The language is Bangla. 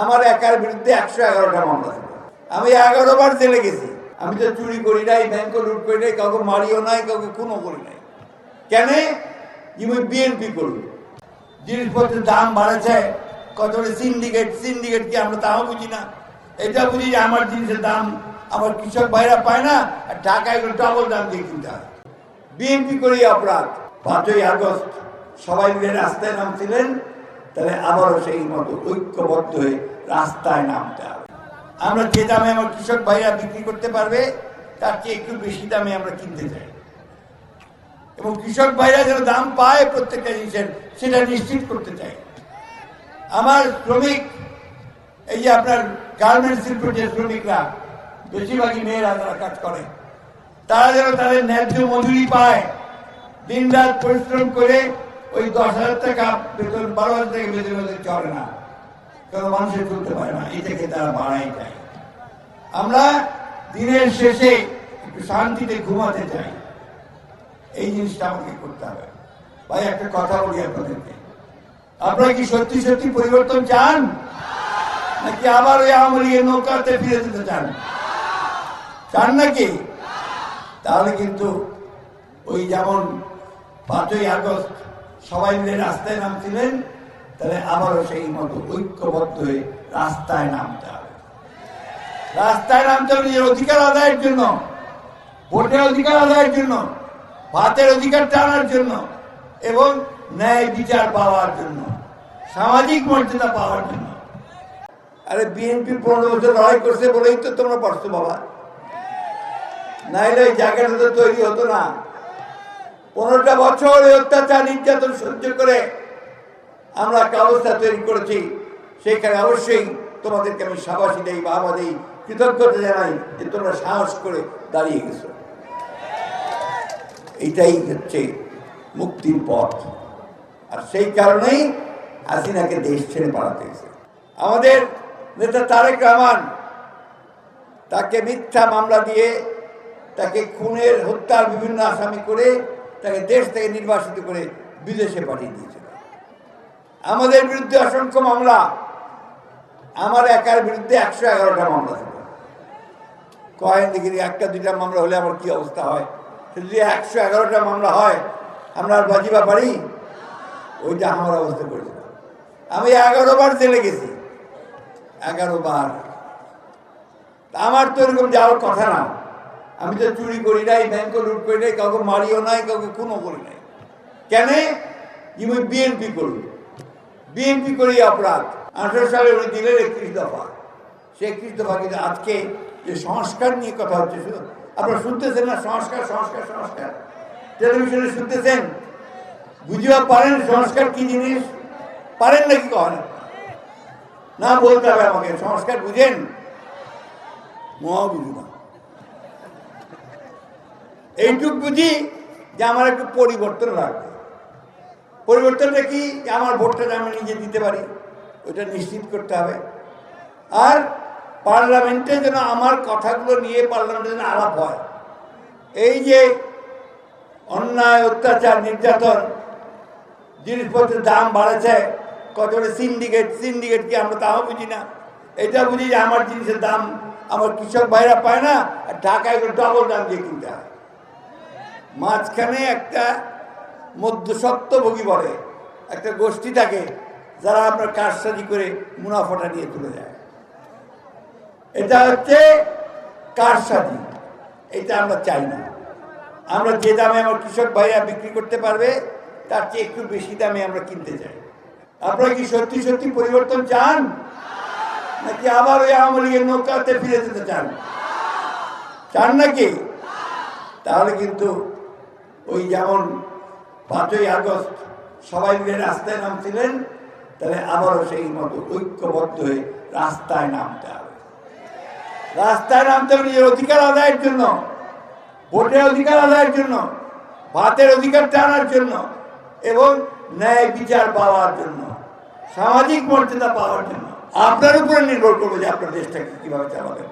আমার একার বিরুদ্ধে একশো এগারোটা মামলা আমি এগারো বার জেলে গেছি। আমি তো চুরি করি নাই ব্যাংক লুট করি নাই, কাউকে মারিও নাই, কাউকে খুনও করি নাই। কেন? আমি বিএনপি করি জিনিসপত্রের দাম বাড়াচ্ছে কত সিন্ডিকেট সিন্ডিকেট কি আমরা তাও বুঝি না। এটা বুঝি যে আমার জিনিসের দাম আমার কৃষক ভাইরা পায় না, আর ঢাকায় ডবল দাম দিয়ে কিনতে হয়। বিএনপি করি অপরাধ। পাঁচই আগস্ট সবাই মিলে রাস্তায় নামছিলেন। তাহলে আবারও সেই মতো ঐক্যবদ্ধ হয়ে রাস্তায় নামতে হবে। আমরা যে দামে আমার কৃষক ভাইরা বিক্রি করতে পারবে, তার চেয়ে একটু বেশি দামে আমরা কিনতে চাই। এবং কৃষক ভাইরা যেন দাম পায় প্রত্যেকটা জিনিসের, সেটা নিশ্চিত করতে চাই। আমার শ্রমিক, এই যে আপনার গার্মেন্টস শিল্পের যে শ্রমিকরা, বেশিরভাগই মেয়েরা যারা কাজ করে, তারা যেন তাদের ন্যায্য মজুরি পায় দিন রাত পরিশ্রম করে ওই দশ হাজার টাকা বেতন বারো হাজার টাকা বেতন ওদের চলে না। কারণ মানুষের চলতে পারে না? এটাকে তারা বাড়াই চায় আমরা দিনের শেষে একটু শান্তিতে ঘুমাতে চাই। এই জিনিসটা আমাকে করতে হবে। ভাই, একটা কথা বলি আপনাদেরকে। আপনারা কি সত্যি সত্যি পরিবর্তন চান? নাকি আবার ওই লীগের নৌকাতে ফিরে যেতে চান? চান নাকি? তাহলে কিন্তু ওই যেমন পাঁচই আগস্ট সবাই মিলে রাস্তায় নামছিলেন, তাহলে আবারও সেই মতো ঐক্যবদ্ধ হয়ে রাস্তায় নামতে হবে। রাস্তায় নামতে হবে নিজের অধিকার আদায়ের জন্য, ভোটের অধিকার আদায়ের জন্য, ভাতের অধিকার টানার জন্য এবং ন্যায় বিচার পাওয়ার জন্য, সামাজিক মর্যাদা পাওয়ার জন্য। আরে বিএনপি পনেরো বছর লড়াই করছে বলেই তো তোমরা পারছ বাবা। নাইলে জায়গাটা তো তৈরি হতো না। পনেরোটা বছর এই অত্যাচার নির্যাতন সহ্য করে আমরা অবস্থা তৈরি করেছি। সেইখানে অবশ্যই তোমাদেরকে আমি সাবাসী দেই বাবা দেই কৃতজ্ঞতা জানাই যে তোমরা সাহস করে দাঁড়িয়ে গেছো। এইটাই হচ্ছে মুক্তির পথ। আর সেই কারণেই হাসিনাকে দেশ ছেড়ে পালাতে গেছে আমাদের নেতা তারেক রহমান তাকে মিথ্যা মামলা দিয়ে তাকে খুনের, হত্যার বিভিন্ন আসামি করে তাকে দেশ থেকে নির্বাসিত করে বিদেশে পাঠিয়ে দিয়েছিল আমাদের বিরুদ্ধে অসংখ্য মামলা। আমার একার বিরুদ্ধে একশো এগারোটা মামলা ছিল। কয়েন দেখি একটা, দুইটা মামলা হলে আমার কি অবস্থা হয়? যদি একশো এগারোটা মামলা হয়, আমরা আর বাজিবা পারি? ওইটা আমার অবস্থা করেছিল আমি এগারো বার জেলে গেছি। এগারো বার তা আমার তো এরকম যাওয়ার কথা না। আমি তো চুরি করি নাই ব্যাংক লুট করি নাই, কাউকে মারিও নাই, কাউকে খুনও করি নাই। কেন? আমি বিএনপি করি বিএনপি করি অপরাধ। আঠারো সালে উনি দিলেন একত্রিশ দফা। সে একত্রিশ দফা কিন্তু আজকে যে সংস্কার নিয়ে কথা হচ্ছে, শুধু আপনারা শুনতেছেন না? সংস্কার সংস্কার সংস্কার। টেলিভিশনে শুনতেছেন? বুঝিবা পারেন সংস্কার কি জিনিস? পারেন নাকি কখন? না বলতে হবে আমাকে, সংস্কার বুঝেন? মহা বুঝি না এইটুক বুঝি যে আমার একটু পরিবর্তন লাগবে। পরিবর্তনটা কি? আমার ভোটটা আমি নিজে দিতে পারি, ওইটা নিশ্চিত করতে হবে। আর পার্লামেন্টে যেন আমার কথাগুলো নিয়ে পার্লামেন্টে যেন আলাপ হয়। এই যে অন্যায়, অত্যাচার, নির্যাতন, জিনিসপত্রের দাম বাড়েছে কত বলে সিন্ডিকেট সিন্ডিকেট কি আমরা তাও বুঝি না। এটা বুঝি যে আমার জিনিসের দাম আমার কৃষক ভাইরা পায় না, আর ঢাকায় ডবল দাম দিয়ে কিনতে হয়। মাঝখানে একটা মধ্যসত্ত্বভোগী বলে, একটা গোষ্ঠী থাকে, যারা আপনার কারসাজি করে মুনাফাটা নিয়ে তুলে যায়। এটা হচ্ছে কারসাজি। এটা আমরা চাই না। আমরা যে দামে আমার কৃষক ভাইরা বিক্রি করতে পারবে, তার চেয়ে একটু বেশি দামে আমরা কিনতে চাই। আপনারা কি সত্যি সত্যি পরিবর্তন চান? নাকি আবার ওই আওয়ামী লীগের নৌকাতে ফিরে যেতে চান? চান নাকি? তাহলে কিন্তু ওই যেমন পাঁচই আগস্ট সবাই মিলে রাস্তায় নামছিলেন, তাহলে আবারও সেই মতো ঐক্যবদ্ধ হয়ে রাস্তায় নামতে হবে। রাস্তায় নামতে হবে নিজের অধিকার আদায়ের জন্য, ভোটের অধিকার আদায়ের জন্য, ভাতের অধিকার টানার জন্য এবং ন্যায় বিচার পাওয়ার জন্য, সামাজিক মর্যাদা পাওয়ার জন্য। আপনার উপরে নির্ভর করবে যে আপনার দেশটাকে কীভাবে চালাবেন।